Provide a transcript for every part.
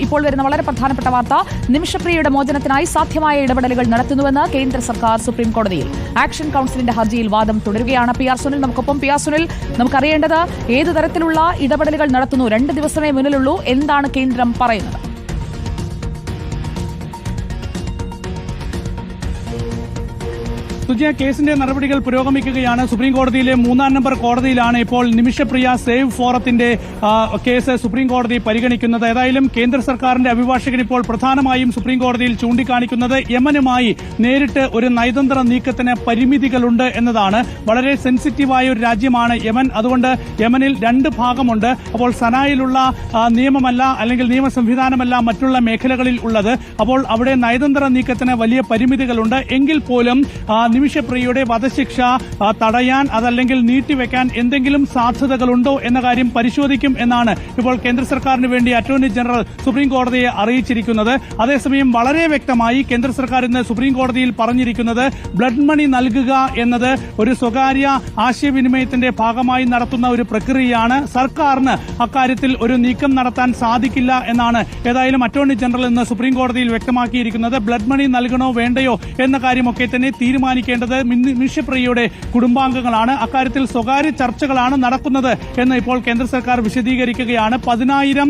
ഇപ്പോൾ വരുന്ന വളരെ പ്രധാനപ്പെട്ട വാർത്ത. നിമിഷപ്രിയയുടെ മോചനത്തിനായി സാധ്യമായ ഇടപെടലുകൾ നടത്തുന്നുവെന്ന് കേന്ദ്ര സർക്കാർ സുപ്രീം കോടതിയിൽ. ആക്ഷൻ കൌൺസിലിന്റെ ഹർജിയിൽ വാദം തുടരുകയാണ്. പി ആർ സുനിൽ നമുക്കൊപ്പം. പി ആർ സുനിൽ നമുക്കറിയേണ്ടത് ഏത് തരത്തിലുള്ള ഇടപെടലുകൾ നടത്തുന്നു? രണ്ട് ദിവസമേ മുന്നിലുള്ളൂ. എന്താണ് കേന്ദ്രം പറയുന്നത്? സുജയ കേസിന്റെ നടപടികൾ പുരോഗമിക്കുകയാണ്. സുപ്രീം കോടതിയിലെ മൂന്നാം നമ്പർ കോടതിയിലാണ് ഇപ്പോൾ നിമിഷപ്രിയ സേവ് ഫോറത്തിന്റെ കേസ് സുപ്രീം കോടതി പരിഗണിക്കുന്നത്. ഏതായാലും കേന്ദ്ര സർക്കാരിന്റെ അഭിഭാഷകൻ ഇപ്പോൾ പ്രധാനമായും സുപ്രീം കോടതിയിൽ ചൂണ്ടിക്കാണിക്കുന്നത് യമനുമായി നേരിട്ട് ഒരു നയതന്ത്ര നീക്കത്തിന് പരിമിതികളുണ്ട് എന്നതാണ്. വളരെ സെൻസിറ്റീവായ ഒരു രാജ്യമാണ് യമൻ. അതുകൊണ്ട് യമനിൽ രണ്ട് ഭാഗമുണ്ട്. അപ്പോൾ സനായിലുള്ള നിയമമല്ല അല്ലെങ്കിൽ നിയമ സംവിധാനമല്ല മറ്റുള്ള മേഖലകളിൽ ഉള്ളത്. അപ്പോൾ അവിടെ നയതന്ത്ര നീക്കത്തിന് വലിയ പരിമിതികളുണ്ട്. എങ്കിൽ പോലും നിമിഷപ്രിയയുടെ വധശിക്ഷ തടയാൻ അതല്ലെങ്കിൽ നീട്ടിവെക്കാൻ എന്തെങ്കിലും സാധ്യതകളുണ്ടോ എന്ന കാര്യം പരിശോധിക്കും എന്നാണ് ഇപ്പോൾ കേന്ദ്ര സർക്കാരിന് വേണ്ടി അറ്റോർണി ജനറൽ സുപ്രീം കോടതിയെ അറിയിച്ചിരിക്കുന്നത്. അതേസമയം വളരെ വ്യക്തമായി കേന്ദ്ര സർക്കാർ ഇന്ന് സുപ്രീം കോടതിയിൽ പറഞ്ഞിരിക്കുന്നത് ബ്ലഡ് മണി നൽകുക എന്നത് ഒരു സ്വകാര്യ ആശയവിനിമയത്തിന്റെ ഭാഗമായി നടത്തുന്ന ഒരു പ്രക്രിയയാണ്. സർക്കാരിന് അക്കാര്യത്തിൽ ഒരു നീക്കം നടത്താൻ സാധിക്കില്ല എന്നാണ് ഏതായാലും അറ്റോർണി ജനറൽ ഇന്ന് സുപ്രീം കോടതിയിൽ വ്യക്തമാക്കിയിരിക്കുന്നത്. ബ്ലഡ് മണി നൽകണോ വേണ്ടയോ എന്ന കാര്യമൊക്കെ തന്നെ തീരുമാനിക്കേണ്ടത് നിമിഷപ്രിയയുടെ കുടുംബാംഗങ്ങളാണ്. അക്കാര്യത്തിൽ സ്വകാര്യ ചർച്ചകളാണ് നടക്കുന്നത് എന്ന് ഇപ്പോൾ കേന്ദ്ര സർക്കാർ വിശദീകരിക്കുകയാണ്. പതിനായിരം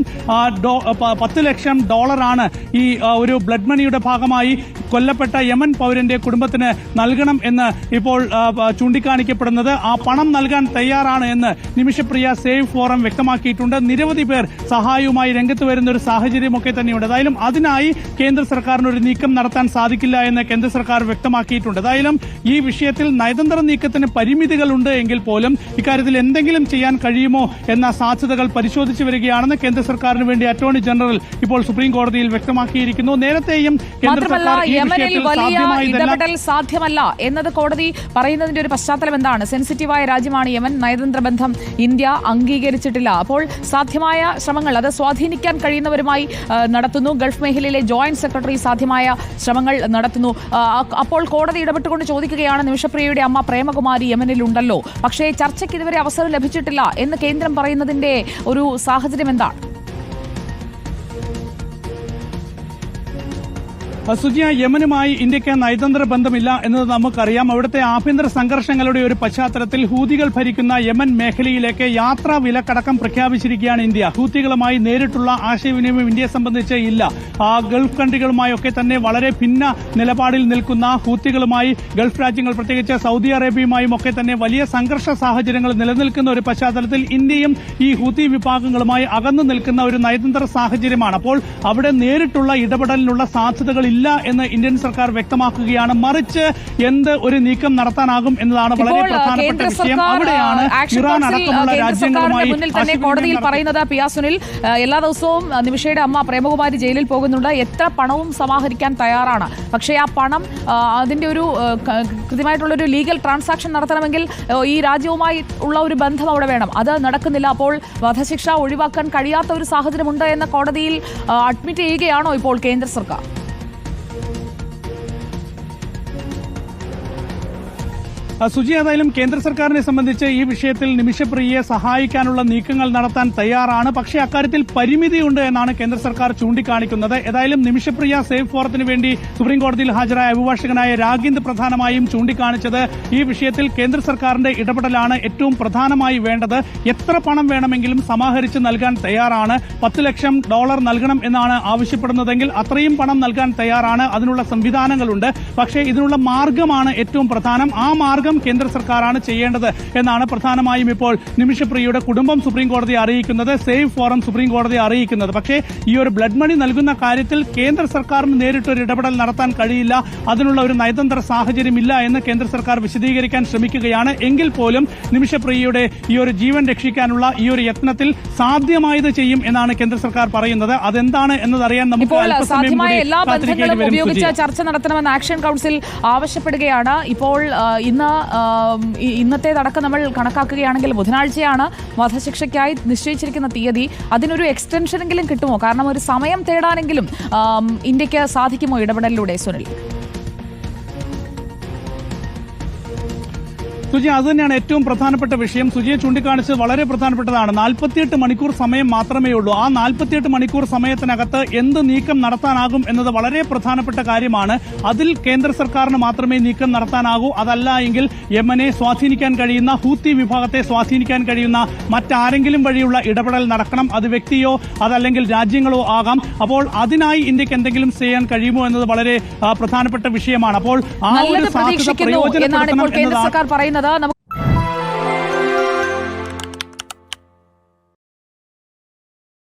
പത്ത് ലക്ഷം ഡോളറാണ് ഈ ഒരു ബ്ലഡ് മണിയുടെ ഭാഗമായി കൊല്ലപ്പെട്ട യമൻ പൗരന്റെ കുടുംബത്തിന് നൽകണം എന്ന് ഇപ്പോൾ ചൂണ്ടിക്കാണിക്കപ്പെടുന്നത്. ആ പണം നൽകാൻ തയ്യാറാണ് എന്ന് നിമിഷപ്രിയ സേവ് ഫോറം വ്യക്തമാക്കിയിട്ടുണ്ട്. നിരവധി പേർ സഹായവുമായി രംഗത്ത് വരുന്ന ഒരു സാഹചര്യമൊക്കെ തന്നെയുണ്ട്. ഏതായാലും അതിനായി കേന്ദ്ര സർക്കാരിന് ഒരു നീക്കം നടത്താൻ സാധിക്കില്ല എന്ന് കേന്ദ്ര സർക്കാർ വ്യക്തമാക്കിയിട്ടുണ്ട്. ഏതായാലും ഈ വിഷയത്തിൽ നയതന്ത്ര നീക്കത്തിന് പരിമിതികളുണ്ട് എങ്കിൽ പോലും ഇക്കാര്യത്തിൽ എന്തെങ്കിലും ചെയ്യാൻ കഴിയുമോ എന്ന സാധ്യതകൾ പരിശോധിച്ചു വരികയാണെന്ന് കേന്ദ്ര സർക്കാരിന് വേണ്ടി അറ്റോർണി ജനറൽ ഇപ്പോൾ സുപ്രീം കോടതിയിൽ വ്യക്തമാക്കിയിരിക്കുന്നു. നേരത്തെയും ഇടപെടൽ സാധ്യമല്ല എന്നത് കോടതി പറയുന്നതിന്റെ ഒരു പശ്ചാത്തലം എന്താണ്? സെൻസിറ്റീവായ രാജ്യമാണ് യമൻ നയതന്ത്ര ബന്ധം ഇന്ത്യ അംഗീകരിച്ചിട്ടില്ല. അപ്പോൾ സാധ്യമായ ശ്രമങ്ങൾ അത് സ്വാധീനിക്കാൻ കഴിയുന്നവരുമായി നടത്തുന്നു. ഗൾഫ് മേഖലയിലെ ജോയിന്റ് സെക്രട്ടറി സാധ്യമായ ശ്രമങ്ങൾ നടത്തുന്നു. അപ്പോൾ കോടതി ഇടപെട്ടുകൊണ്ട് ചോദിക്കുകയാണ് നിമിഷപ്രിയയുടെ അമ്മ പ്രേമകുമാരി യമനിലുണ്ടല്ലോ. പക്ഷേ ചർച്ചയ്ക്ക് ഇതുവരെ അവസരം ലഭിച്ചിട്ടില്ല എന്ന് കേന്ദ്രം പറയുന്നതിന്റെ ഒരു സാഹചര്യം എന്താണ്? സുജിയ യമനുമായി ഇന്ത്യയ്ക്ക് നയതന്ത്ര ബന്ധമില്ല എന്നത് നമുക്കറിയാം. അവിടുത്തെ ആഭ്യന്തര സംഘർഷങ്ങളുടെ ഒരു പശ്ചാത്തലത്തിൽ ഹൂതികൾ ഭരിക്കുന്ന യമൻ മേഖലയിലേക്ക് യാത്രാ വിലക്കടക്കം പ്രഖ്യാപിച്ചിരിക്കുകയാണ് ഇന്ത്യ. ഹൂത്തികളുമായി നേരിട്ടുള്ള ആശയവിനിമയം ഇന്ത്യയെ സംബന്ധിച്ച് ഇല്ല. ആ ഗൾഫ് കൺട്രികളുമായൊക്കെ തന്നെ വളരെ ഭിന്ന നിലപാടിൽ നിൽക്കുന്ന ഹൂത്തികളുമായി ഗൾഫ് രാജ്യങ്ങൾ പ്രത്യേകിച്ച് സൗദി അറേബ്യയുമായും ഒക്കെ തന്നെ വലിയ സംഘർഷ സാഹചര്യങ്ങൾ നിലനിൽക്കുന്ന ഒരു പശ്ചാത്തലത്തിൽ ഇന്ത്യയും ഈ ഹൂത്തി വിഭാഗങ്ങളുമായി അകന്നു നിൽക്കുന്ന ഒരു നയതന്ത്ര സാഹചര്യമാണ്. അപ്പോൾ അവിടെ നേരിട്ടുള്ള ഇടപെടലിനുള്ള സാധ്യതകളില്ല. എന്ന് ഇന്ത്യൻ സർക്കാർ വ്യക്തമാക്കുകയാണ്. മറിച്ച് എന്ത് ഒരു നീക്കം നടത്താനാകും എന്നതാണ് വളരെ പ്രധാനപ്പെട്ട വിഷയം. അവിടെയാണ് ഇറാൻ അടക്കമുള്ള രാജ്യങ്ങളുമായി മുന്നിൽ തന്നെ കോടതിയിൽ പറയുന്നത് പിയാസുനിൽ എല്ലാ ദിവസവും നിമിഷയുടെ അമ്മ പ്രേമകുമാരി ജയിലിൽ പോകുന്നുണ്ട്. എത്ര പണവും സമാഹരിക്കാൻ തയ്യാറാണ്. പക്ഷേ ആ പണം അതിന്റെ ഒരു ആ, കൃത്യമായിട്ടുള്ള ഒരു ലീഗൽ ട്രാൻസാക്ഷൻ നടത്തണമെങ്കിൽ ഈ രാജ്യവുമായി ഉള്ള ഒരു ബന്ധം അവിടെ വേണം. അത് നടക്കുന്നില്ല. അപ്പോൾ വധശിക്ഷ ഒഴിവാക്കാൻ കഴിയാത്ത ഒരു സാഹചര്യമുണ്ട് എന്ന കോടതിയിൽ അഡ്മിറ്റ് ചെയ്യുകയാണോ ഇപ്പോൾ കേന്ദ്ര സർക്കാർ? സുജി ഏതായാലും കേന്ദ്ര സർക്കാരിനെ സംബന്ധിച്ച് ഈ വിഷയത്തിൽ നിമിഷപ്രിയയെ സഹായിക്കാനുള്ള നീക്കങ്ങൾ നടത്താൻ തയ്യാറാണ്. പക്ഷേ അക്കാര്യത്തിൽ പരിമിതിയുണ്ട് എന്നാണ് കേന്ദ്ര സർക്കാർ ചൂണ്ടിക്കാണിക്കുന്നത്. ഏതായാലും നിമിഷപ്രിയ സേഫ് ഫോറത്തിന് വേണ്ടി സുപ്രീംകോടതിയിൽ ഹാജരായ അഭിഭാഷകനായ രാഗിന്ദ് പ്രധാനമായും ചൂണ്ടിക്കാണിച്ചത് ഈ വിഷയത്തിൽ കേന്ദ്ര സർക്കാരിന്റെ ഇടപെടലാണ് ഏറ്റവും പ്രധാനമായി വേണ്ടത്. എത്ര പണം വേണമെങ്കിലും സമാഹരിച്ച് നൽകാൻ തയ്യാറാണ്. പത്ത് ലക്ഷം ഡോളർ നൽകണം എന്നാണ് ആവശ്യപ്പെടുന്നതെങ്കിൽ അത്രയും പണം നൽകാൻ തയ്യാറാണ്. അതിനുള്ള സംവിധാനങ്ങളുണ്ട്. പക്ഷേ ഇതിനുള്ള മാർഗമാണ് ഏറ്റവും പ്രധാനം. ആ മാർഗം കേന്ദ്ര സർക്കാരാണ് ചെയ്യേണ്ടത് എന്നാണ് പ്രധാനമായും ഇപ്പോൾ നിമിഷപ്രിയയുടെ കുടുംബം സുപ്രീം കോടതിയെ അറിയിക്കുന്നത്. സേഫ് ഫോറം സുപ്രീം കോടതിയെ അറിയിക്കുന്നത്. പക്ഷേ ഈ ഒരു ബ്ലഡ് മണി നൽകുന്ന കാര്യത്തിൽ കേന്ദ്ര സർക്കാരിന് നേരിട്ട് ഒരു ഇടപെടൽ നടത്താൻ കഴിയില്ല. അതിനുള്ള ഒരു നയതന്ത്ര സാഹചര്യമില്ല എന്ന് കേന്ദ്ര സർക്കാർ വിശദീകരിക്കാൻ ശ്രമിക്കുകയാണ്. എങ്കിൽ പോലും നിമിഷപ്രിയയുടെ ഈ ഒരു ജീവൻ രക്ഷിക്കാനുള്ള ഈ ഒരു യത്നത്തിൽ സാധ്യമായത് ചെയ്യും എന്നാണ് കേന്ദ്ര സർക്കാർ പറയുന്നത്. അതെന്താണ് എന്നതറിയാൻ നമുക്ക് സാധ്യമായ എല്ലാ ബന്ധങ്ങളും ഉപയോഗിച്ച് ചർച്ച നടത്തണമെന്ന് ആക്ഷൻ കൗൺസിൽ ആവശ്യപ്പെടുകയാണ്. ഇപ്പോൾ ഇന്ന് ഇന്നത്തേതടക്കം നമ്മൾ കണക്കാക്കുകയാണെങ്കിൽ ബുധനാഴ്ചയാണ് വധശിക്ഷയ്ക്കായി നിശ്ചയിച്ചിരിക്കുന്ന തീയതി. അതിനൊരു എക്സ്റ്റൻഷനെങ്കിലും കിട്ടുമോ? കാരണം ഒരു സമയം തേടാനെങ്കിലും ഇന്ത്യയ്ക്ക് സാധിക്കുമോ ഇടപെടലിലൂടെ സുനിൽ? സുജി അത് തന്നെയാണ് ഏറ്റവും പ്രധാനപ്പെട്ട വിഷയം. സുജിയെ ചൂണ്ടിക്കാണിച്ചത് വളരെ പ്രധാനപ്പെട്ടതാണ്. നാൽപ്പത്തിയെട്ട് മണിക്കൂർ സമയം മാത്രമേ ഉള്ളൂ. ആ നാൽപ്പത്തിയെട്ട് മണിക്കൂർ സമയത്തിനകത്ത് എന്ത് നീക്കം നടത്താനാകും എന്നത് വളരെ പ്രധാനപ്പെട്ട കാര്യമാണ്. അതിൽ കേന്ദ്ര സർക്കാരിന് മാത്രമേ നീക്കം നടത്താനാകൂ. അതല്ല എങ്കിൽ യമനെ സ്വാധീനിക്കാൻ കഴിയുന്ന ഹൂത്തി വിഭാഗത്തെ സ്വാധീനിക്കാൻ കഴിയുന്ന മറ്റാരെങ്കിലും വഴിയുള്ള ഇടപെടൽ നടക്കണം. അത് വ്യക്തിയോ അതല്ലെങ്കിൽ രാജ്യങ്ങളോ ആകാം. അപ്പോൾ അതിനായി ഇന്ത്യയ്ക്ക് എന്തെങ്കിലും ചെയ്യാൻ കഴിയുമോ എന്നത് വളരെ പ്രധാനപ്പെട്ട വിഷയമാണ്. അപ്പോൾ ആ ഒരു സാധ്യത പ്രയോജനപ്പെടുത്തണം എന്നതാണ് സർക്കാർ പറയുന്നത് നമുക്ക്